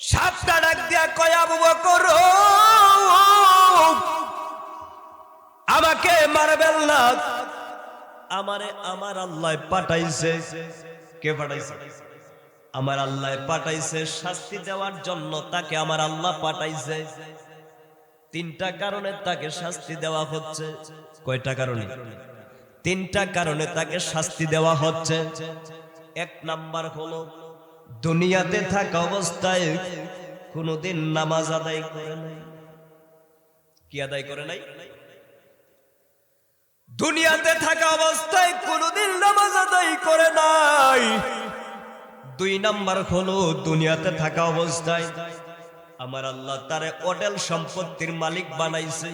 সাপটা ডাক দিয়া কয় আবু বকর ও, আমাকে মারবেন না। আমারে আমার আল্লাহ পাঠাইছে। কে পাঠাইছে? আমার আল্লাহ পাঠাইছে শাস্তি দেওয়ার জন্য তাকে আমার আল্লাহ পাঠাইছে। তিনটা কারণে তাকে শাস্তি দেওয়া হচ্ছে। কয়টা কারণে? তিনটা কারণে তাকে শাস্তি দেওয়া হচ্ছে। এক নাম্বার হলো দুনিয়াতে থাকা অবস্থায় কোনোদিন নামাজ আদায় করে নাই। কি আদায় করে নাই? দুনিয়াতে থাকা অবস্থায় কোনোদিন নামাজ আদায় করে নাই। দুই নাম্বার হলো দুনিয়াতে থাকা অবস্থায় আমার আল্লাহ তারে অডেল সম্পত্তির মালিক বানাইছে,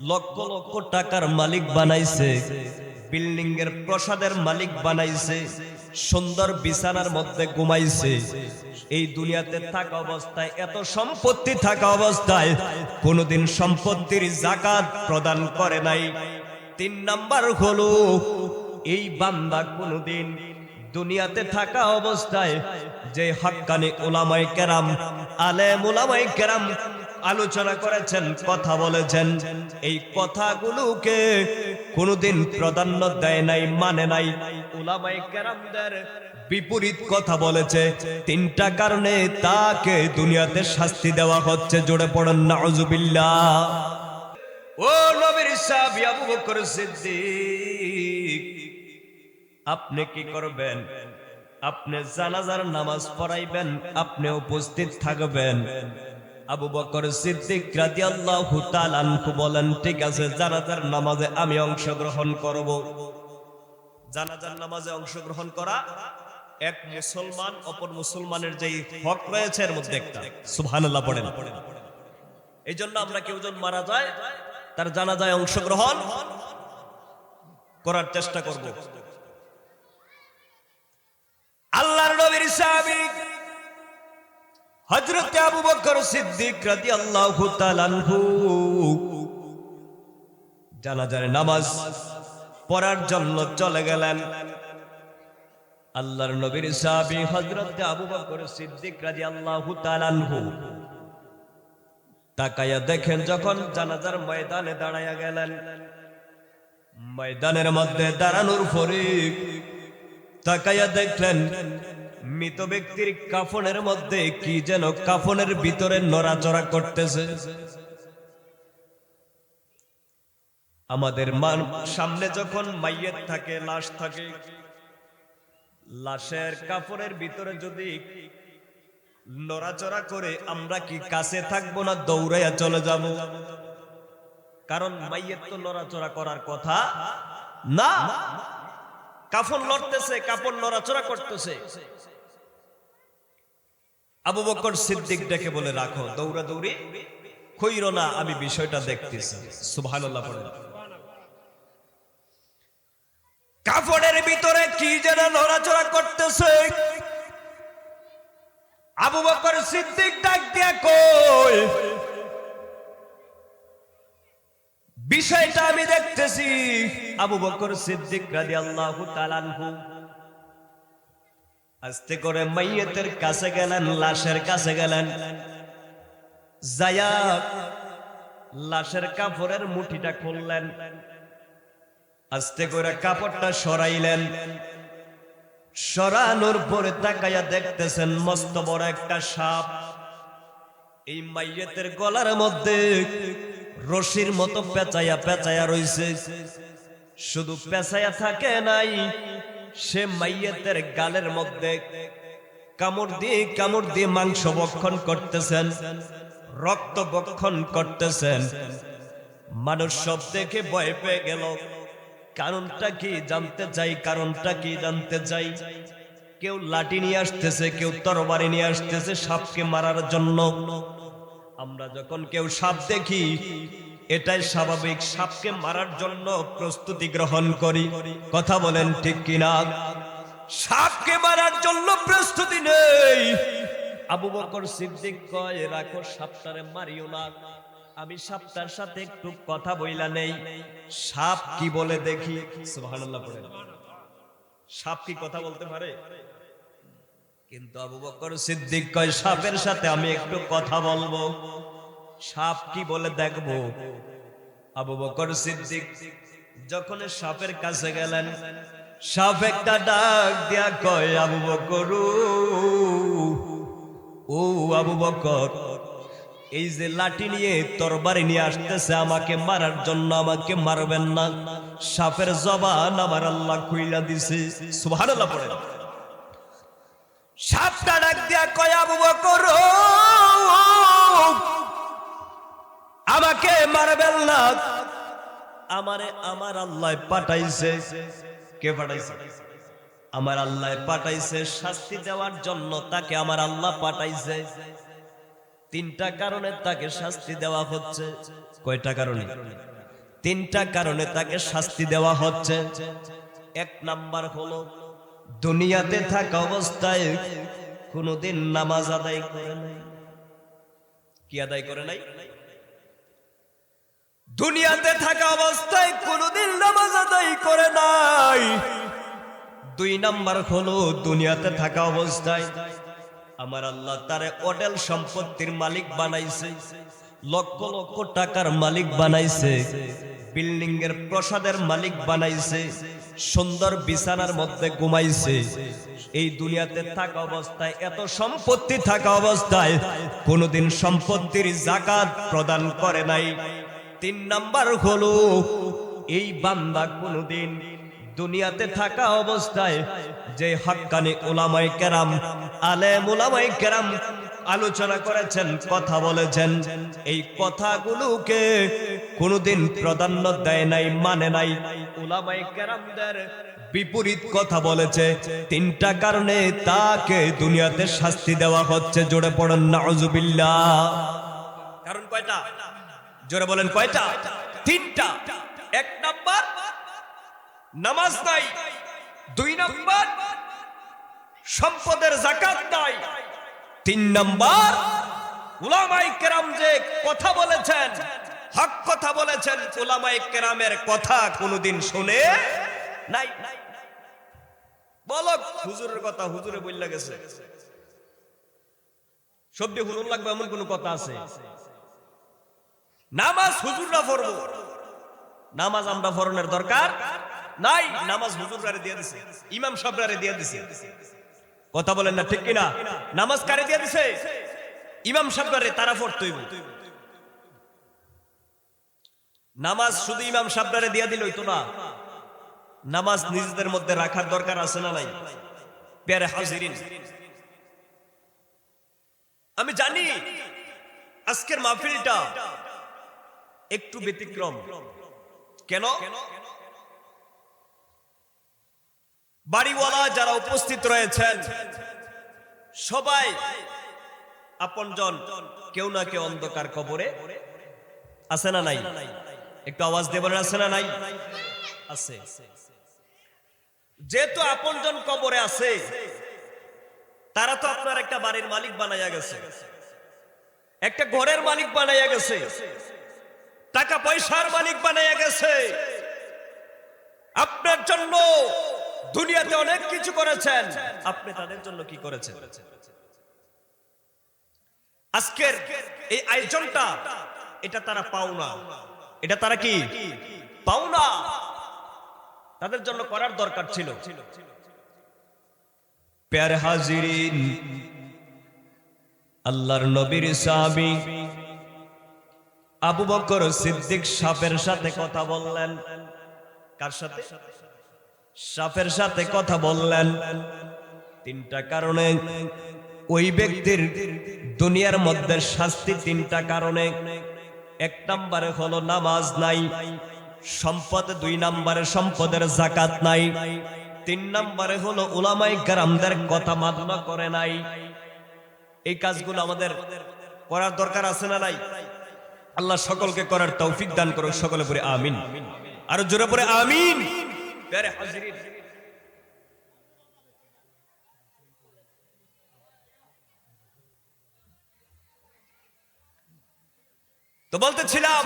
লক্ষ লক্ষ টাকার মালিক বানাইছে বিল্ডিং এর প্রসাদের মালিক বানাইছে সুন্দর বিছানার মধ্যে ঘুমাইছে। এই দুনিয়াতে থাকা অবস্থায়, এত সম্পত্তি থাকা অবস্থায় কোনোদিন সম্পত্তির জাকাত প্রদান করে নাই। তিন নাম্বার হলো, এই বান্দা কোনোদিন দুনিয়াতে থাকা অবস্থায় যে হাক্কানি ওলামাই কেরাম, আলেম ওলামাই কেরাম আলোচনা করেছেন, কথা বলেছেন, এই কথাগুলোকে কোনোদিন প্রাধান্য দেয় নাই মানে নাই। ওলামাই কেরামদের বিপরীত কথা বলেছে তিনটা কারণে তাকে দুনিয়াতে শাস্তি দেওয়া হচ্ছে জোরে পড়েন নাউজুবিল্লাহ। ও নবীর সাহাবী আবু বকর সিদ্দিক আপনি কি করবেন? আপনি জানাজার নামাজ পড়াইবেন আপনি উপস্থিত থাকবেন। আবু বকর সিদ্দিক রাদিয়াল্লাহু তাআলা আনহু বলেন, ঠিক আছে, জানাজার নামাজে আমি অংশগ্রহণ করব। জানাজার নামাজে অংশগ্রহণ করা এক মুসলমান, অপর মুসলমানের যেই হক রয়েছে এর মধ্যে একটা। সুবহানাল্লাহ পড়েন। এই জন্য আমরা কেউ জন মারা যায়, তার জানাজায় অংশগ্রহণ করার চেষ্টা করব। আল্লাহর নবীর সাহাবী হযরত আবু সিদ্দিক আনহু জানাজার নামাজ পড়ার জন্য চলে গেলেন। আল্লাহর নবীর সাহাবী হযরত আবু বকর সিদ্দিক রাদিয়াল্লাহু তাআলা আনহু তাকাইয়া দেখেন যখন জানাজার ময়দানে দাঁড়াইয়া গেলেন। ময়দানের মধ্যে দাঁড়ানোর পরে তাকাইয়া দেখলেন মৃত ব্যক্তির কাফনের মধ্যে কি যেন কাফনের ভিতরে নড়াচড়া করতেছে। আমাদের মান সামনে যখন মাইয়ের থাকে, লাশ থাকে, লাশের কাফনের ভিতরে যদি নড়াচড়া করে, আমরা কি কাছে থাকব না দৌড়াইয়া চলে যাব? কারণ মাইয়ের তো নড়াচড়া করার কথা না। কাফন লড়তেছে কাপড় নড়াচড়া করতেছে। আবু বকর সিদ্দিক ডেকে বলে, রাখো, দৌড়া দৌড়ি। কইর না, আমি বিষয়টা দেখতেছি। সুবহানাল্লাহ পড়ে। কাপড়ের ভিতরে কি যেন নড়াচড়া করতেছে। আবু বকর সিদ্দিক ডাক দিয়া কই বিষয়টা আমি দেখতেছি। আবু বকর সিদ্দিক রাদিয়াল্লাহু তাআলা আনহু আস্তে করে মাইয়েতের কাছে গেলেন, লাশের কাছে গেলেন। যায়া লাশের কাপড়ের মুঠিটা খুললেন। আস্তে করে কাপড়টা সরাইলেন। সরানোর পরে তাকাইয়া দেখতেছেন মস্ত বড় একটা সাপ। এই মাইয়েতের গলার মধ্যে রশির মতো পেঁচাইয়া পেঁচাইয়া রইছে। শুধু পেঁচাইয়া থাকে নাই সে মাইয়েতের গালের মধ্যে কামড় দিয়ে কামড় দিয়ে মাংস বক্ষণ করতেছেন, রক্ত বক্ষণ করতেছেন। মানুষ সব দেখে ভয় পেয়ে গেল। কারণটা কি জানতে চাই, কারণটা কি জানতে চাই? কেউ লাঠি নিয়ে আসতেছে, কেউ তরবারি নিয়ে আসতেছে সাপকে মারার জন্য। আমরা যখন কেউ সাপ দেখি এটাই স্বাভাবিক। সাপকে মারার জন্য প্রস্তুতি গ্রহণ করি। কথা বলেন ঠিক কিনা? সাপকে মারার জন্য প্রস্তুতি নেই। আবু বকর সিদ্দিক কয়, রাখো সাপটারে, মারিও না। আমি সাপটার সাথে একটু কথা বইলা নেই। সাপ কি বলে দেখি? সুবহানাল্লাহ পড়ে সাপ কি কথা বলতে পারে? কিন্তু আবু বকর সিদ্দিক কয়, সাপের সাথে আমি একটু কথা বলব। সাপ কি বলে দেখব। আবু বকর সিদ্দিক যখন সাপের কাছে গেলেন, সাপ একটা ডাক দিয়া কয়, আবু বকর, ও আবু বকর, এই যে লাঠি নিয়ে তরবারি নিয়ে আসতেছে, আমাকে মারার জন্য আমাকে মারবেন না। সাপের জবান আমার আল্লাহ খুইলা দিছে। সুবহানাল্লাহ পড়ে সাপটা ডাক দিয়া কয়, আবু বকর আমাকে মারবেন না। আমারে আমার আল্লাহ পাঠাইছে। কে পাঠাইছে? আমার আল্লাহ পাঠাইছে, শাস্তি দেওয়ার জন্য তাকে আমার আল্লাহ পাঠাইছে। তিনটা কারণে তাকে শাস্তি দেওয়া হচ্ছে। কয়টা কারণে? তিনটা কারণে তাকে শাস্তি দেওয়া হচ্ছে। এক নাম্বার হলো, দুনিয়াতে থাকা অবস্থায় কোনোদিন নামাজ আদায় করে নাই। কি আদায় করে নাই? দুনিয়াতে থাকা অবস্থায় কোনোদিন নামাজ আদায় করে নাই। দুই নাম্বার হলো দুনিয়াতে থাকা অবস্থায় আমার আল্লাহ তারে অডেল সম্পত্তির মালিক বানাইছে, লক্ষ লক্ষ টাকার মালিক বানাইছে বিল্ডিং এর প্রসাদের মালিক বানাইছে, সুন্দর বিছানার মধ্যে ঘুমাইছে। এই দুনিয়াতে থাকা অবস্থায়, এত সম্পত্তি থাকা অবস্থায় কোনোদিন সম্পত্তির জাকাত প্রদান করে নাই। তিন নাম্বার হলো, এই বান্দা কোনোদিন দুনিয়াতে থাকা অবস্থায় যে হক্কানি ওলামাই কেরাম, আলেম ওলামাই কেরাম আলোচনা করেছেন, কথা বলেছেন, এই কথাগুলোকে কোনোদিন প্রাধান্য দেয় নাই মানে নাই। ওলামাই কেরামদের বিপরীত কথা বলেছে, তিনটা কারণে তাকে দুনিয়াতে শাস্তি দেওয়া হচ্ছে, জোরে পড়েন, নাউজুবিল্লাহ। কারণ কয়টা? জোরে বলেন কয়টা? তিনটা। এক নাম্বার, নামাজ নাই। দুই নাম্বার, সম্পদের জাকাত নাই। তিন নাম্বার উলামাই কেরাম যে কথা বলেছেন, হক কথা বলেছেন উলামাই কেরামের কথা কোনোদিন শুনে নাই। বলো, হুজুরের কথা হুজুরে বললা গেছে। সবজি হুজুর লাগবে, এমন কোন কথা আছে? নামাজ হুজুররা পড়ব। নামাজ আমরা পড়নের দরকার নাই, নামাজ হুজুররারে দিয়ে দিছে, ইমাম সাহেবরারে দিয়ে দিছে। কথা বলেন না ঠিক কিনা? নামাজ কারে দিয়ে দিছে? ইমাম সাহেবরারে, তারা পড়তই নামাজ শুধু ইমাম সাহেবরারে দিয়ে দিল তো না। নামাজ নিজেদের মধ্যে রাখার দরকার আছে না নাই? পেয়ারে হাজিরিন। আমি জানি আজকের মাহফিলটা একটু ব্যতিক্রম। কেন? বাড়িওয়ালা যারা উপস্থিত রয়েছেন, সবাই আপনজন কেউ না কেউ অন্ধকার কবরে আছে না নাই? একটু আওয়াজ দেবেন আছে না নাই? আছে। যেহেতু আপনজন কবরে আছে, তারা তো আপনার একটা বাড়ির মালিক বানাইয়া গেছে। একটা ঘরের মালিক বানাইয়া গেছে। টাকা পয়সার মালিক বানাইয়া গেছে। আপনার জন্য দুনিয়াতে অনেক কিছু করেছেন। আপনি তাদের জন্য কি করেছেন? আজকের এই আয়োজনটা, এটা তারা পাওনা এটা তারা কি? পাওনা তাদের জন্য করার দরকার ছিল। প্যার হাজিরিন, আল্লাহর নবীর সাহাবী আবু বকর সিদ্দিক সাপের সাথে কথা বললেন। কার সাথে? সাপের সাথে কথা বললেন। তিনটা কারণে। ওই ব্যক্তির দুনিয়ার মধ্যে শাস্তি তিনটা কারণে। এক নম্বরে হলো নামাজ নাই, সম্পদ দুই নম্বরে সম্পদের জাকাত নাই, তিন নম্বরে হলো উলামাই গ্রামদের কথা মান্য করে নাই। এই কাজগুলো আমাদের করার দরকার আছে না নাই? আল্লাহ সকলকে করার তৌফিক দান করুক সকলে পরে আমিন আর জোরে পরে আমিন প্যারে হাজিরিন তো বলতেছিলাম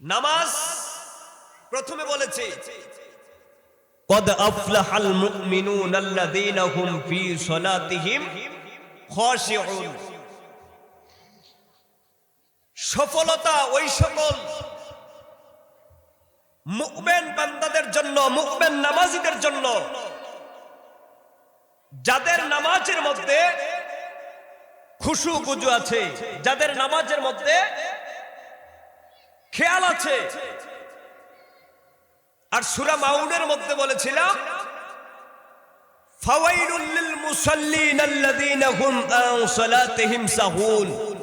নামাজ প্রথমে বলেছে قد أفلح المؤمنون الذين هم في صلاتهم خاشعون সফলতা ওই সকল মুকমেন বান্দাদের জন্য মুকমেন নামাজিদের জন্য, যাদের নামাজের মধ্যে খুশু গুজু আছে, যাদের নামাজের মধ্যে খেয়াল আছে। আর সুরা মাউনের মধ্যে বলেছিলাম, ফাওয়াইলুল লিল হুম আন সালাতিহিম সাহুন।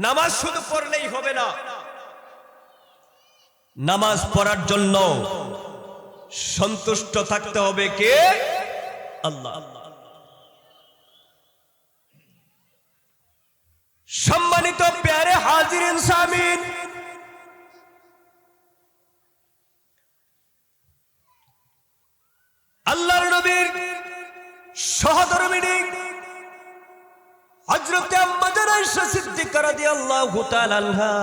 নামাজ শুধু পড়লেই হবে না। নামাজ পড়ার জন্য সন্তুষ্ট থাকতে হবে কে? আল্লাহ। সম্মানিত প্যারে হাজির সামিন আল্লাহর নবীর সহধর্মিনী হজরতে আম্মাজান আয়েশা সিদ্দিকা রাদিয়াল্লাহু তাআলা আনহা।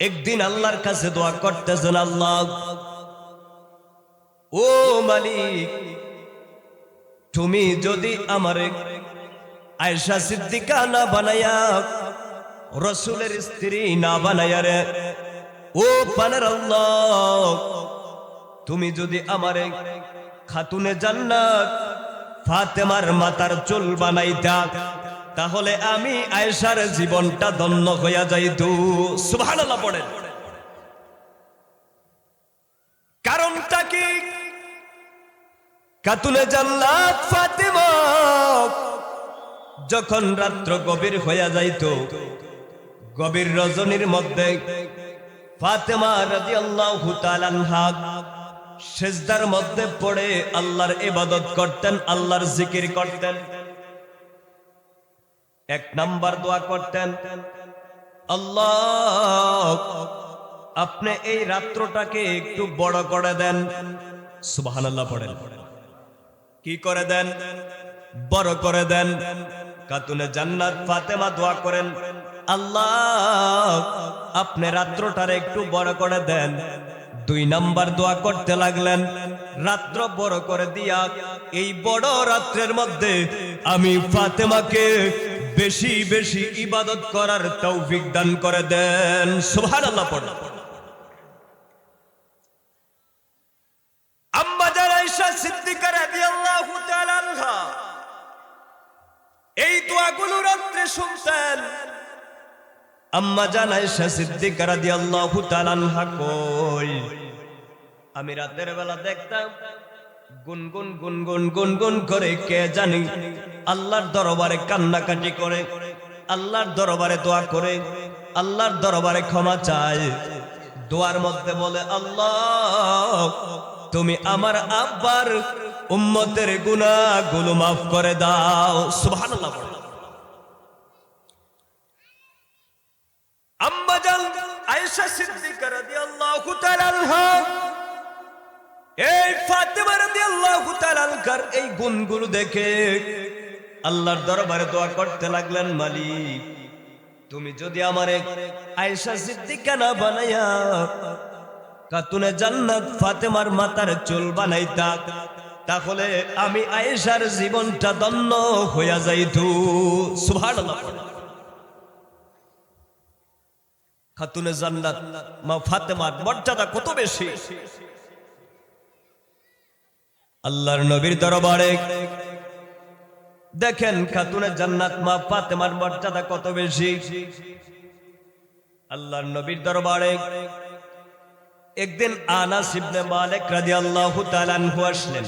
একদিন আল্লাহর কাছে দোয়া করতেছেন, আল্লাহ, ও মালিক, তুমি যদি আমারে আয়েশা সিদ্দিকা না বানায়া, রসুলের স্ত্রী না বানায়া রে, ও পানের আল্লাহ, তুমি যদি আমারে খাতুনে জান্নাত ফাতেমার মাতার চুল বানাইতা তাহলে আমি আয়েশার জীবনটা ধন্য হইয়া যাইত সুবহানাল্লাহ পড়েন। কারণটা কি? কাতুনে জান্নাত ফাতেমা যখন রাত্র গভীর হইয়া যাইত গভীর রজনীর মধ্যে ফাতেমা তাআলা আনহা সেজদার মধ্যে পড়ে আল্লাহর ইবাদত করতেন, আল্লাহর জিকির করতেন। এক নাম্বার দোয়া করতেন, আল্লাহ, আপনি এই রাত্রটাকে একটু বড় করে দেন। সুবহানাল্লাহ পড়েন। কি করে দেন? বড় করে দেন। কাতুনে জান্নাত ফাতেমা দোয়া করেন, আল্লাহ, আপনি রাত্রটারে একটু বড় করে দেন। দুই নাম্বার দোয়া করতে লাগলেন। রাত্র বড় করে দিয়া এই বড় রাত্রের মধ্যে আমি ফাতেমাকে বেশি বেশি ইবাদত করার তৌফিক দান করে দেন। পড়া রাদিয়াল্লাহু তাআলা আনহা, এই দোয়াগুলো রাত্রে শুনতেন। আম্মা জান আয়েশা সিদ্দিকা রাদিয়াল্লাহু তাআলা আনহা কই? আমি রাতের বেলা দেখতাম গুনগুন গুনগুন গুনগুন করে কে জানি? আল্লাহর দরবারে কান্নাকাটি করে, আল্লাহর দরবারে দোয়া করে, আল্লাহর দরবারে ক্ষমা চায়। দোয়ার মধ্যে বলে, আল্লাহ, তুমি আমার আব্বার উম্মতের গুনাহগুলো মাফ করে দাও। সুবহানাল্লাহ। আম্মা জান আয়েশা সিদ্দিকা রাদিয়াল্লাহু তাআলা এই ফাতেমা রাদিয়াল্লাহু তাআলা আনহার এই গুণগুলো দেখে আল্লাহর দরবারে দোয়া করতে লাগলেন, মালিক, তুমি যদি আমারে আয়েশা সিদ্দিকা না বানাইয়া কাতুনে জান্নাত ফাতেমার মাতার চুল বানাইতা, তাহলে আমি আয়েশার জীবনটা দন্ন হইয়া যাইতু। সুবহানাল্লাহ। খাতুনে জান্নাত মা ফাতেমার মর্যাদা কত বেশি? আল্লাহর নবীর দরবারে। দেখেন খাতুনে জান্নাত মা ফাতেমার মর্যাদা কত বেশি। আল্লাহর নবীর দরবারে। একদিন আনাস ইবনে মালিক রাদিয়াল্লাহু তাআলা আনহু আসলেন।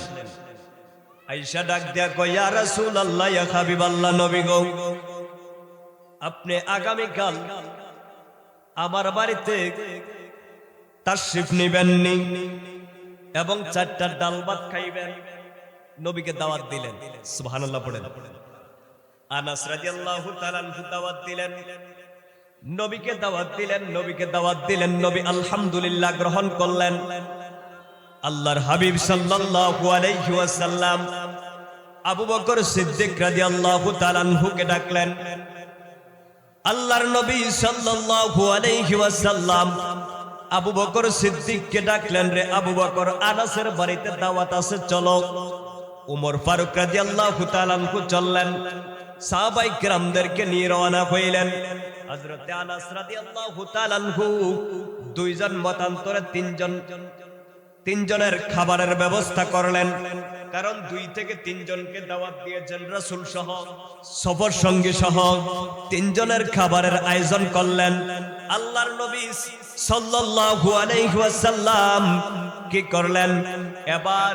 আয়েশা ডাক দিয়া কয়, ইয়া রাসূলুল্লাহ, ইয়া হাবিবাল্লাহ, নবী গো, আপনি আগামী কাল আমার বাড়িতে তাশরিফ নিবেননি এবং চারটা ডাল ভাত খাইবেন, নবীকে দাওয়াত দিলেন। সুবহানাল্লাহ পড়েন। আনাস রাদিয়াল্লাহু তাআলা আনহু দাওয়াত দিলেন, নবীকে দাওয়াত দিলেন, নবীকে দাওয়াত দিলেন, নবী আলহামদুলিল্লাহ গ্রহণ করলেন। আল্লাহর হাবিব সাল্লাল্লাহু আলাইহি ওয়াসাল্লাম আবু বকর সিদ্দিক রাদিয়াল্লাহু তাআলা আনহুকে ডাকলেন। আল্লাহর নবী সাল্লাল্লাহু আলাইহি ওয়াসাল্লাম আবু বকর সিদ্দিককে ডাকলেন রে আবু বকর, আনাসের বাড়িতে দাওয়াত আছে, চলো। উমর ফারুক রাজি আল্লাহ আনহু চললেন। সাহাবাই গ্রামদেরকে নিয়ে রওনা হইলেন। আনাস দুইজন মতান্তরে তিনজন, তিনজনের খাবারের ব্যবস্থা করলেন। কারণ দুই থেকে তিনজনকে দাওয়াত দিয়েছেন রাসূল সহ, সফর সঙ্গী সহ, তিনজনের খাবারের আয়োজন করলেন। আল্লাহর নবী সাল্লাল্লাহু আলাইহি ওয়াসাল্লাম কি করলেন? এবার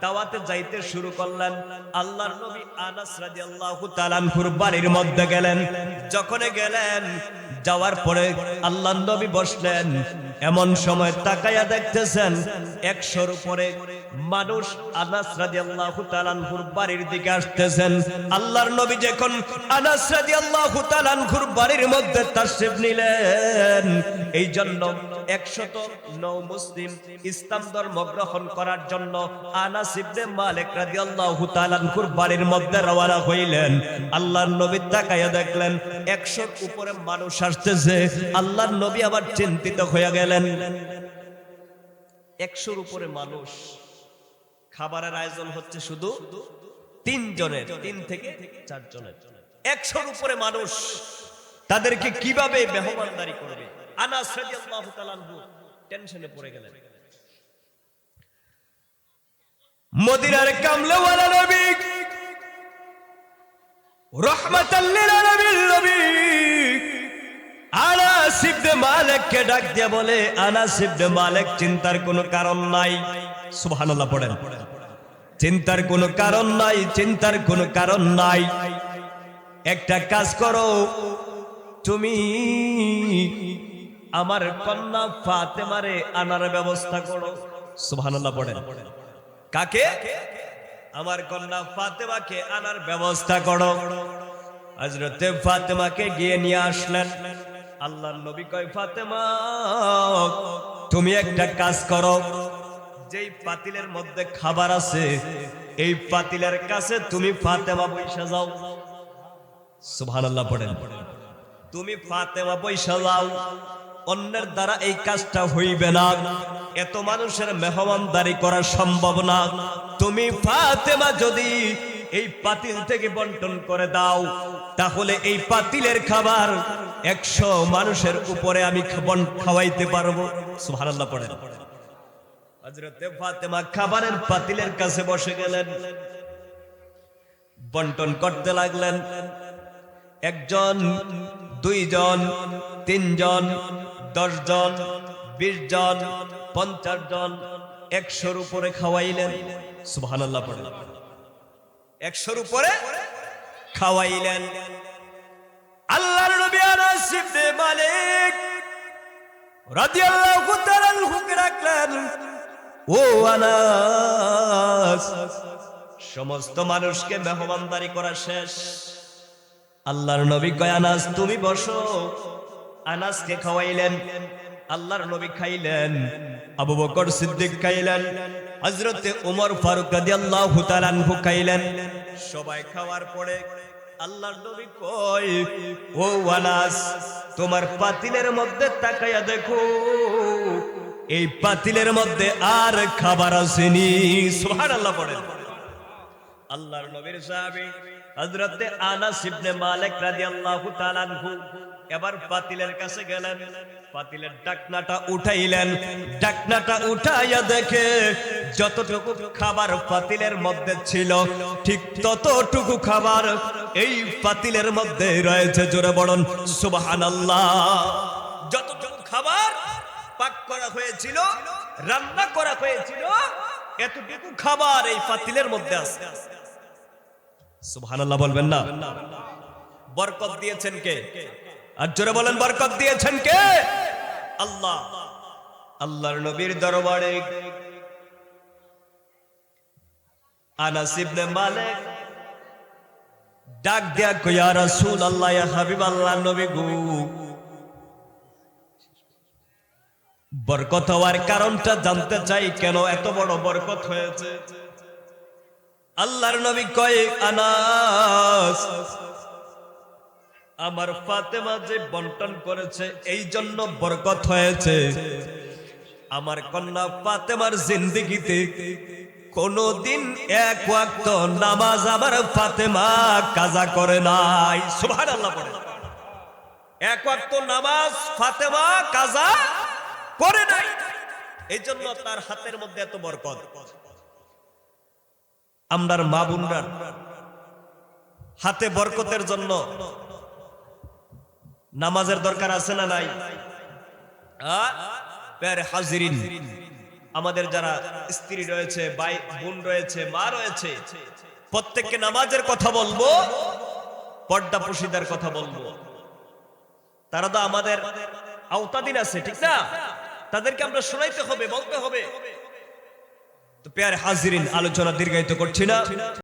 দাওয়াতে যাইতে শুরু করলেন। আল্লাহর নবী আনাস রাদিয়াল্লাহু তাআলা আনহুর বাড়ির মধ্যে গেলেন। যখন গেলেন, যাওয়ার পরে আল্লাহর নবী বসলেন। এমন সময় তাকায়া দেখতেছেন, একশোর উপরে মানুষ আনাস রাদিয়াল্লাহু তাআলা আনহুর বাড়ির দিকে আসতেছেন। আল্লাহর নবী যখন আনাস রাদিয়াল্লাহু তাআলা আনহুর বাড়ির মধ্যে তাশরিফ নিলেন এই জন্য একশত নৌ মুসলিম ইসলাম ধর্ম গ্রহণ করার জন্য আনাস ইবনে মালিক রাদিয়াল্লাহু তাআলা আনহুর বাড়ির মধ্যে রওনা হইলেন। আল্লাহর নবী তাকায়া দেখলেন, একশোর উপরে মানুষ আসতেছে। আল্লাহর নবী আবার চিন্তিত হয়ে গেলেন একশোর উপরে মানুষ। খাবারের আয়োজন হচ্ছে শুধু তিনজনের, তিন থেকে চারজনের। একশোর উপরে মানুষ তাদেরকে কীভাবে মেহমানদারি করবে? আনাস টেনশনে পড়ে গেলেন। মদিনার কামলেওয়ালা নবী আনাস ইবনে মালিককে ডাক দিয়ে বলে আনাস মালিক, চিন্তার কোনো কারণ নাই। সুবহানাল্লাহ পড়েন। চিন্তার কোনো কারণ নাই, চিন্তার কোনো কারণ নাই। একটা কাজ করো, তুমি আমার কন্যা ফাতেমারে আনার ব্যবস্থা করো। সুবহানাল্লাহ পড়েন। কাকে? আমার কন্যা ফাতেমাকে আনার ব্যবস্থা করো। হযরতে ফাতেমাকে গিয়ে নিয়ে আসলেন। আল্লাহর নবী কয়, ফাতেমা, তুমি একটা কাজ করো। যেই পাতিলের মধ্যে খাবার আছে, এই পাতিলের কাছে তুমি ফাতেমা বৈশা যাও। সুবহানাল্লাহ পড়েন। তুমি ফাতেমা বৈশা যাও, অন্যের দ্বারা এই কাজটা হইবে না। এত মানুষের মেহমানদারি করা সম্ভব না। তুমি ফাতেমা যদি এই পাতিল থেকে বন্টন করে দাও। তাহলে এই পাতিলের খাবার একশো মানুষের উপরে আমি খাওয়াইতে পারব। হযরতে ফাতেমা খাবারের পাতিলের কাছে বসে গেলেন। বন্টন করতে লাগলেন। একজন, দুইজন, তিনজন, দশজন বিশ জন পঞ্চাশ জন একশোর উপরে খাওয়াইলেন। সুবহানাল্লাহ পড়ে একশোর উপরে খাওয়াইলেন। আল্লাহর নবী মালিক রাদিয়াল্লাহু তাআলা রাখলেন। ও আনাস, সমস্ত মানুষকে মেহমানদারি করা শেষ। আল্লাহর নবী কয়, আনাস, তুমি বসো। আনাসকে খাওয়াইলেন, আল্লাহর নবী খাইলেন, আবু বকর সিদ্দিক খাইলেন হযরতে উমর ফারুক রাদিয়াল্লাহু তাআলা আনহু খাইলেন সবাই খাওয়ার পরে আল্লাহর ও আনাস তোমার পাতিলের মধ্যে তাকায়া দেখো, এই পাতিলের মধ্যে আর খাবার আসেনি। সুবহানাল্লাহ পড়েন আল্লাহর নবীর সাহাবী হযরতে আনাস ইবনে মালিক রাদিয়াল্লাহু তাআলা আনহু এবার পাতিলের কাছে গেলেন। পাতিলের ডাকনাটা উঠাইলেন। ডাকনাটা উঠাইয়া দেখে যতটুকু খাবার পাতিলের মধ্যে ছিল, ঠিক ততটুকু খাবার এই পাতিলের মধ্যে রয়েছে। জোরে বড়ন সুবহানাল্লাহ। যতটুকু খাবার পাক করা হয়েছিল, রান্না করা হয়েছিল, এতটুকু খাবার এই পাতিলের মধ্যে আছে। সুবহানাল্লাহ বলবেন না? বরকত দিয়েছেন কে? আর জোরে বলেন, বরকত দিয়েছেন কে? আল্লাহ। আল্লাহর নবীর দরবারে ডাক দেয়া রাসূলুল্লাহ, ইয়া হাবিবাল্লাহ, নবী গো। বরকত হওয়ার কারণটা জানতে চাই, কেন এত বড় বরকত হয়েছে? আল্লাহর নবী কয়, আনাস, আমার ফাতেমা যে বন্টন করেছে, এই জন্য বরকত হয়েছে। আমার কন্যা ফাতেমার জিন্দিগিতে কোনদিন এক ওয়াক্ত নামাজ আমার ফাতেমা কাজা করে নাই। সুবহানাল্লাহ পড়ে এক ওয়াক্ত নামাজ ফাতেমা কাজা করে নাই। এই জন্য তার হাতের মধ্যে এত বরকত। আমরার মা বোনরার হাতে বরকতের জন্য নামাজের দরকার আছে না নাই? হাজিরিন। আমাদের যারা স্ত্রী রয়েছে, ভাই, বোন রয়েছে, মা রয়েছে, প্রত্যেককে নামাজের কথা বলব, পর্দা পুশিদার কথা বলব। তারা তো আমাদের আওতাদিন আছে, ঠিক না? তাদেরকে আমরা শোনাইতে হবে, বলতে হবে। তো পেয়ার হাজিরিন, আলোচনা দীর্ঘায়িত করছি না।